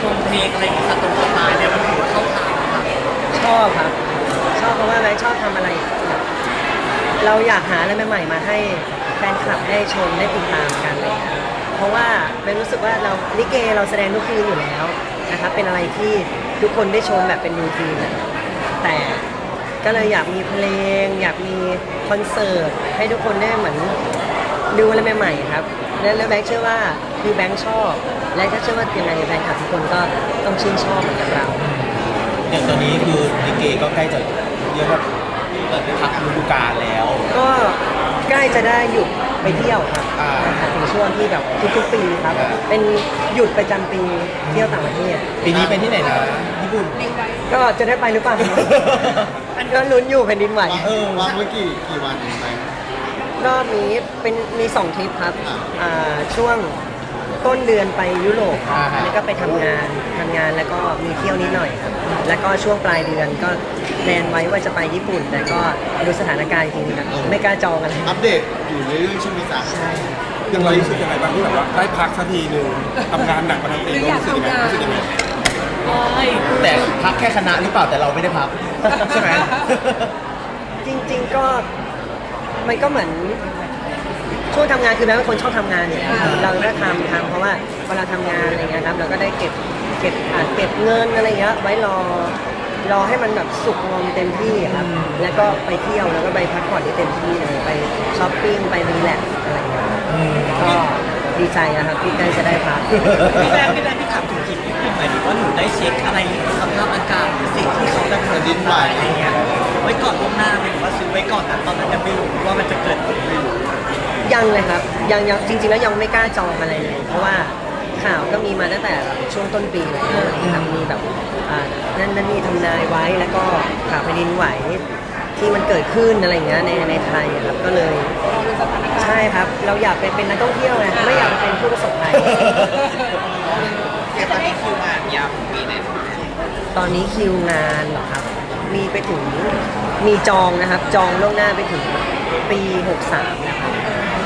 คอะไรอย่างเงี้ยสตูสไตล์เนี่ยมันถือว่าเข้าทางนะครับชอบครับ ชอบเพราะว่าแบงชอบทำอะไรแบบเราอยากหาอะไรใหม่ๆมาให้แฟนคลับได้ชมได้ติดตามกันเลยครับเพราะว่าแบงค์รู้สึกว่าเราลิเกเราแสดงทุกคืนอยู่แล้วนะครับเป็นอะไรที่ทุกคนได้ชมแบบเป็นรูทีนอะแต่ก็เลยอยากมีเพลง อยากมีคอนเสิร์ตให้ทุกคนได้เหมือน ดูอะไรใหม่ๆครับ และแล้วแบงค์เชื่อว่าคือแบงค์ชอบ และก็เชื่อว่ายังไงแฟนคลับทุกคนก็ต้องชื่นชอบเหมือนกับเรา อย่างตอนนี้คือลิเกก็ใกล้จะเรียกว่าเปิดพักฤดูกาลแล้ว ก็ใกล้จะได้หยุดไปเที่ยวครับอ่านะคะถึงช่วงที่แบบทุกๆปีครับ อ่า เป็นหยุดประจำปีเที่ยวต่างประเทศ ปีนี้ไปที่ไหนนะญี่ปุ่นก็จะได้ไปหรือเปล่าอันก็ลุ้นอยู่แผ่นดินไหวเออวางไว้กี่กี่วันเองไหมรอบนี้เป็นมีสองทริปครับอ่า อ่าช่วง ต้นเดือนไปยุโรปครับอ่าฮะ แล้วก็ไปทำงานทำงานแล้วก็มีเที่ยวนิดหน่อยครับ แล้วก็ช่วงปลายเดือนก็แพลนไว้ว่าจะไปญี่ปุ่น แต่ก็ดูสถานการณ์จริงๆครับไม่กล้าจองอะไรอัปเดตอยู่เรื่อยๆใช่ไหมจ๊ะใช่ยังเรารู้สึกยังไงบ้างที่แบบว่าได้พักสักทีหนึ่งทำงานหนักมาทั้งปีเรารู้สึกยังไงรู้สึกยังไงแต่พักแค่คณะหรือเปล่าแต่เราไม่ได้พัก ใช่ไหม จริงๆก็มันก็เหมือน ช่วงทำงานคือแม้เป็นคนชอบทำงานอยู่แล้วครับเราก็ทำทำเพราะว่าเวลาทำงานอะไรเงี้ยครับเราก็ได้เก็บเก็บอ่าเก็บเงินอะไรเงี้ยไว้รอรอให้มันแบบสุกงอมเต็มที่อะครับแล้วก็ไปเที่ยวแล้วก็ไปพักผ่อนที่เต็มที่เลยไปช้อปปิ้งไปรีแลกซ์อะไรเงี้ยก็ดีใจนะครับที่ใกล้จะได้พัก พี่แบงค์พี่แบงค์พี่ถามถึงทริปญี่ปุ่นหมายถึงว่าหนูได้เช็คอะไรสภาพอากาศหรือสิ่งที่เขาแบบแผ่นดินไหวอะไรเงี้ยไว้ก่อนล่วงหน้าไหมหรือว่าซื้อไว้ก่อนนะตอนนั้นยังไม่รู้ว่ามันจะเกิดขึ้นหรือไม่รู้ ยังเลยครับยังยังจริง ๆ แล้วยังไม่กล้าจองอะไรเลย เพราะว่าข่าวก็มีมาตั้งแต่แบบช่วงต้นปีแล้วนะครับมีแบบอ่านั่นนั่นนี่ทำนายไว้แล้วก็ข่าวแผ่นดินไหวที่มันเกิดขึ้นอะไรอย่างเงี้ยในในไทยอะครับก็เลยใช่ครับ เราอยากไปเป็นนักท่องเที่ยวไงไม่อยากเป็นผู้ประสบภัยตอนนี้คิวงานยาวปีไหนตอนนี้คิวงานเหรอครับ มีไปถึงมีจองนะครับ จองล่วงหน้าไปถึงปี 63 นะครับ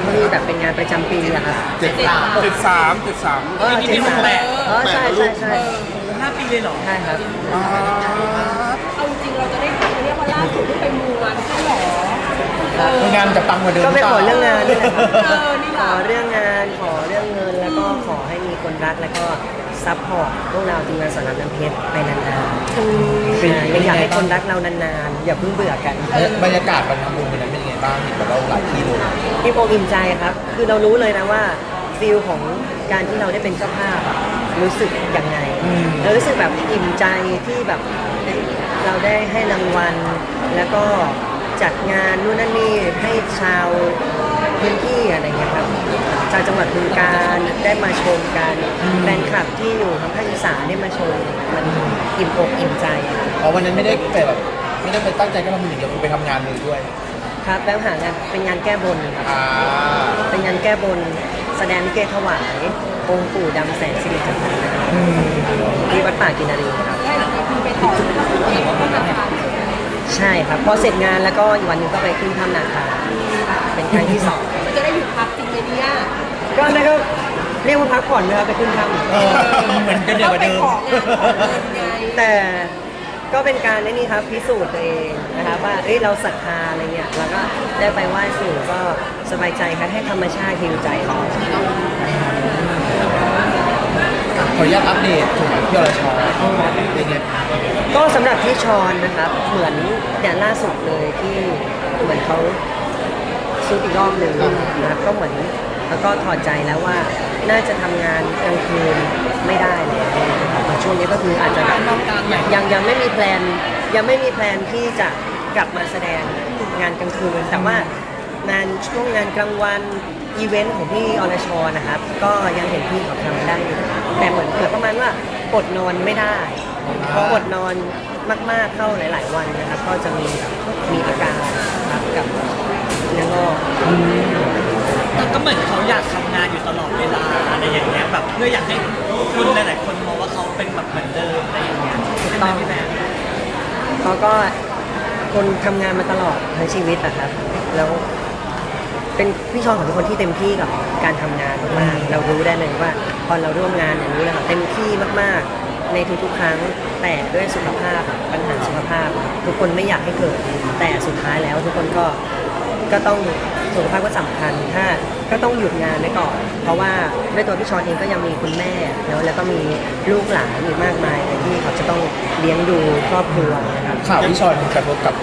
มีแบบเป็นงานประจำปีอะครับเจ็ดสามเจ็ดสามเจ็ดสามเออนี่เจ็ดนี่สามแปดเออใช่ใช่ใช่ห้าปีเลยเหรอใช่ครับเอาจริงเราจะได้ทำเรียกว่าล่าสุดที่ไปมูมาไม่ใช่หรองานมันจะปังกว่าเดิมก็ไม่ขอเรื่องงานนี่แหละครับเออนี่แหขละอเรื่องงานขอเรื่องเงินแล้วก็ขอให้มีคนรักแล้วก็ซัพพอร์ตพวกเราทีมงานสอนรามน้ำเพชรไปนานๆใช่ยังอยากให้คนรักเรานานๆอย่าเพิ่งเบื่อกันบรรยากาศวันทำบุญวันนั้นเป็นยังไง บ้างเห็นบอกเราหลายที่เลยอิ่มอกอิ่มใจครับ คือเรารู้เลยนะว่าฟิลของการที่เราได้เป็นเจ้าภาพอะรู้สึกยังไงเรารู้สึกแบบอิ่มใจที่แบบเราได้ให้รางวัล แล้วก็จัดงานนู่นนั่นนี่ให้ชาวพื้นที่อะไรเงี้ยครับชาวจังหวัดบึงการได้มาชมกันแฟนคลับที่อยู่ทางภาคอีสานได้มาชมมันอิ่มอกอิ่มใจเพราะวันนั้นไม่ได้ไปแบบไม่ได้ไปตั้งใจแค่ทำบุญอย่างเดียวคือไปทำงานเลยด้วย ครับแล้วหางานเป็นงานแก้บนครับอ่าเป็นงานแก้บน แสดงลิเกถวาย องค์ปู่ดำแสนสิริจันทร์ที่วัดป่ากินนารีครับ ได้คือไปต่อที่เองก็มาทานใช่ครับพอเสร็จงานแล้วก็อีกวันหนึงก็ไปขึ้นถ้ำนาคาเป็นครั้งที่สองมันจะได้หยุดพักจริงไหมเนี่ยก็นั่นก็เรียกว่าพักผ่อนนะครับไปขึ้นถ้ำเออเหมือนกันเดียวกับไปเดิมของงานของเงินไงแต่ ก็เป็นการนี่นี่ครับพิสูจน์ตัวเองนะครับว่าเอ้ยเราศรัทธาอะไรเงี้ยแล้วก็ได้ไปไหว้สู่ก็สบายใจครับให้ธรรมชาติฮิวใจเราขออนุญาตอัปเดตถึงที่อรชรเป็นไงก็สำหรับพี่ชอนนะครับ เหมือนอย่างล่าสุดเลยที่เหมือนเขาซุดอีกรอบหนึ่งนะครับก็เหมือนแล้วก็ถอดใจแล้วว่า น่าจะทำงานกลางคืนไม่ได้แล้วนะครับช่วงนี้ก็คืออาจจะแบบยังยังไม่มีแพลนยังไม่มีแพลนที่จะกลับมาแสดงงานกลางคืนแต่ว่างานช่วงงานกลางวันอีเวนต์ของพี่อรชรนะครับ ก็ยังเห็นพี่เขาทำได้อยู่แต่เหมือนเกิดประมาณว่าอดนอนไม่ได้พออดนอนมาก ๆเข้าหลาย ๆ วันนะครับ ก็จะมีแบบมีอาการครับกับเนื้องอกแต่ก็เหมือนเขาอยากทำงานอยู่ตลอดเวลา อะไรอย่างเงี้ยแบบเพื่ออยากให้คนหลายๆคนมองว่าเขาเป็นแบบเหมือนเดิมอะไรอย่างเงี้ยใช่ไหมพี่แบงเขาก็คนทำงานมาตลอดทั้งชีวิตอะครับ แล้วเป็นพี่ชอนของทุกคนที่เต็มที่กับการทำงานมากๆเรารู้ได้เลยว่าพอเราร่วมงานอย่างนี้แล้วเต็มที่มากๆ ในทุกๆครั้งแต่ด้วยสุขภาพปัญหาสุขภาพ ทุกคนไม่อยากให้เกิด แต่สุดท้ายแล้วทุกคนก็ก็ต้อง สุขภาพก็สำคัญถ้าก็ต้องหยุดงานไว้ก่อน เพราะว่าด้วยตัวพี่ชอนเองก็ยังมีคุณแม่เนอะแล้วก็มีลูกหลานอีกมากมายเลยที่เขาจะต้องเลี้ยงดูครอบครัวนะครับข่าวพี่ชอนกระทบกับ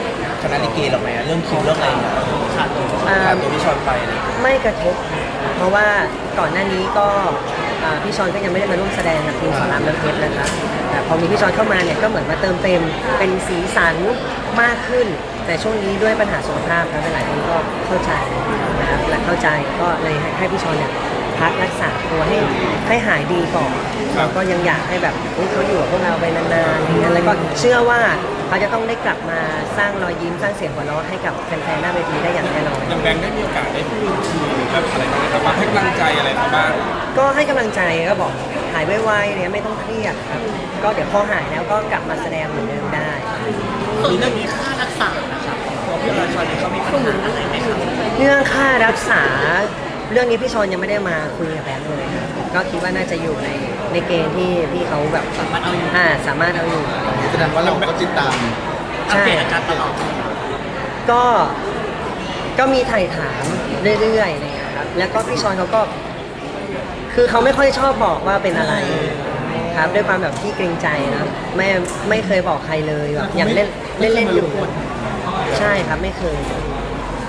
คณะลิเกเราไหมอะเรื่องคิวเรื่องอะไรอย่างเงี้ยอ่าขาดตัวพี่ชอนไปเลยไม่กระทบ เพราะว่าก่อนหน้านี้ก็อ่าพี่ชอนก็ยังไม่ได้มาร่วมแสดงกับทีมสอนรามน้ำเพชรนะคะแต่พอมีพี่ชอนเข้ามาเนี่ยก็เหมือนมาเติมเต็มเป็นสีสันมากขึ้น แต่ช่วงนี้ด้วยปัญหาสุขภาพครับหลายคนก็เข้าใจนะครับและเข้าใจก็เลยให้ให้พี่ชอนเนี่ยพักรักษาตัวให้ให้หายดีก่อนแล้วก็ยังอยากให้แบบเฮ้ยเขาอยู่กับพวกเราไปนานๆอย่างเงี้ยแล้วก็เชื่อว่าเขาจะต้องได้กลับมาสร้างรอยยิ้มสร้างเสียงหัวเราะให้กับแฟนๆหน้าเวทีได้อย่างแน่นอนยังแบงค์ได้มีโอกาสได้พูดคุยแบบอะไรบ้างไหมครับว่าให้กำลังใจอะไรเขาบ้าง ก็ให้กำลังใจก็บอกหายไวๆเนี่ยไม่ต้องเครียดครับก็เดี๋ยวพอหายแล้วก็กลับมาแสดงเหมือนเดิมได้ส่วนเรื่องนี้ค่ารัก ษานะครับตัวพี่ราชอนเองเขามีปัญหาอะไรไหมครับเรื่องค่ารักษาเรื่องนี้พี่ชนยังไม่ได้มาคุยกับแบงค์เลยครับก็คิดว่าน่าจะอยู่ในในเกณฑ์ที่พี่เขาแบบสามารถเอาอยู่อ่าสามารถเอาอยู่ แสดงว่าเราก็ติดตามอัปเดตอาการตลอดก็ก็มีถ่ายถามเรื่อยๆอะไรอย่างเลยครับแล้วก็พี่ชอนเขาก็ คือเขาไม่ค่อยชอบบอกว่าเป็นอะไร ครับด้วยความแบบที่เกรงใจนะไม่ไม่เคยบอกใครเลยแบบอย่างเล่นเล่นเล่นๆอยู่ใช่ครับไม่เคย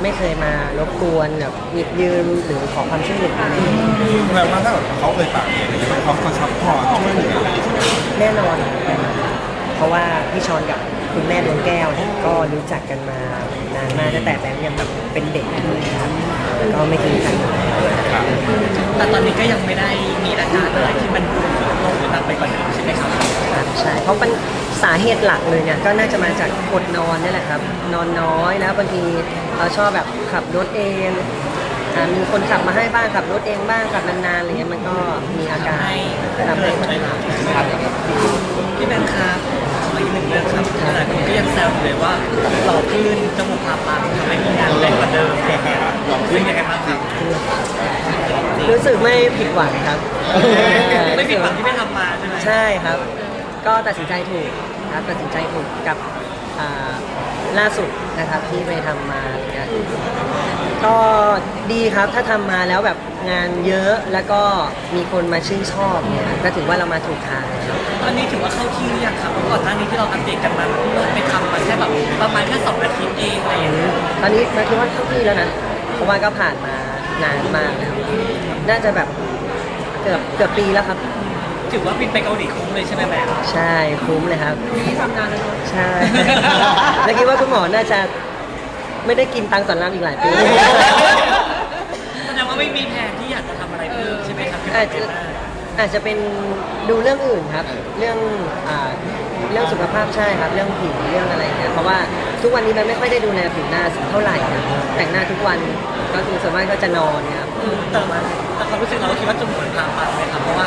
ไม่เคยมารบกวนแบบหยิบยืมหรือขอความช่วยเหลืออะไรอย่างเงี้ยแสดงว่าถ้าเกิดเขาเคยปากเองอะไรเงี้ยเขาก็ซัพพอร์ตช่วยเหลืออะไรอย่างเงี้ยแน่นอนเพราะว่าพี่ชอนกับคุณแม่ดวงแก้วเนี่ยก็รู้จักกันมา นานมากตั้งแต่แบงค์ยังแบบเป็นเด็กเลยครับก็ไม่ทิ้งกันแต่ตอนนี้ก็ยังไม่ได้มีอาการอะไรที่มันลงหรือหนักไปกว่านี้ใช่ไหมครับครับใช่เพราะมันสาเหตุหลักเลยเนี่ยก็น่าจะมาจากอดนอนนี่แหละครับ นอนน้อยแล้วบางทีเราชอบแบบขับรถเองอ่ามีคนขับมาให้บ้างขับรถเองบ้างขับนานๆอะไรเงี้ยมันก็มีอาการให้ทำให้ใช่ครับพี่แบงค์ครับ ขออีกหนึ่งเรื่องครับหลายคนก็ยังแซวอยู่เลยว่าหล่อขึ้นจมูกผ่าปังทำให้มีงานเล่นกว่าเดิมหล่อขึ้นยังไงบ้างครับรู้สึกไม่ผิดหวังครับไม่ผิดหวังที่ไม่ทำมาใช่ไหมใช่ครับ ก็ตัดสินใจถูกครับตัดสินใจถูกกับอ่าล่าสุดนะครับที่ไปทำมาอะไรเงี้ย ก็ดีครับถ้าทำมาแล้วแบบงานเยอะแล้วก็มีคนมาชื่นชอบเนี่ยก็ถือว่าเรามาถูกทางแล้วตอนนี้ถือว่าเข้าที่หรือยังครับเพราะก่อนหน้านี้ที่เราอัปเดตกันมาเพิ่งไปทำมาแค่แบบประมาณแค่สองอาทิตย์เองอะไรอย่างเงี้ยตอนนี้มาคิดว่าเข้าที่แล้วนะเพราะว่าก็ผ่านมานานมากแล้วน่าจะแบบเกือบเกือบปีแล้วครับ ถือว่าบินไปเกาหลีคุ้มเลยใช่ไหมแบงค์ใช่คุ้มเลยครับที่ทำงานแล้วเนอะใช่ แล้วคิดว่าคุณหมอน่าจะ ไม่ได้กินตังค์สอนรามอีกหลายปี แสดงว่าไม่มีแผนที่อยากจะทำอะไรเพิ่มใช่ไหมครับอาจจะอาจจะเป็นดูเรื่องอื่นครับ เรื่องอ่าเรื่องสุขภาพใช่ครับ เรื่องผิวเรื่องอะไรเนี่ยเพราะว่าทุกวันนี้มันไม่ค่อยได้ดูแลผิวหน้าสักเท่าไหร่นะแต่งหน้าทุกวันก็คือส่วนมากก็จะนอนครับแต่ว่าแต่ความรู้สึกเราก็คิดว่าจมูกผ่าปังเลยครับเพราะว่า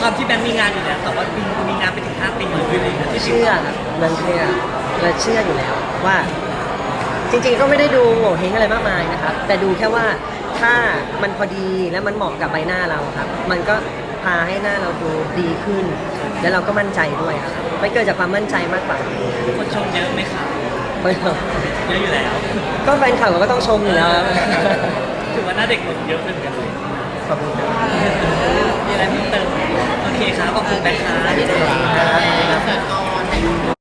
ความที่แบงค์มีงานอยู่แล้วแต่ว่ามีมีงานไปถึง5ปีเลยอะไรอย่างเงี้ยที่เชื่อครับเราเชื่อเราเชื่ออยู่แล้วว่า จริงๆก็ไม่ได้ดูโหเฮงอะไรมากมายนะครับ แต่ดูแค่ว่าถ้ามันพอดีและมันเหมาะกับใบหน้าเราครับ มันก็พาให้หน้าเราดูดีขึ้น แล้วเราก็มั่นใจด้วยครับไม่เกิดจากความมั่นใจมากกว่าคนชมเยอะไหมคะรอกเยอะอยู่แล้ว ก็แฟนคลับก็ต้องชมอยู่แล้วครับถือว่าหน้าเด็กลงเยอะขึ้นกันเลยขอบคุณมีอะไรเพิ่มเติมโอเคครับขอบคุณแนะคะ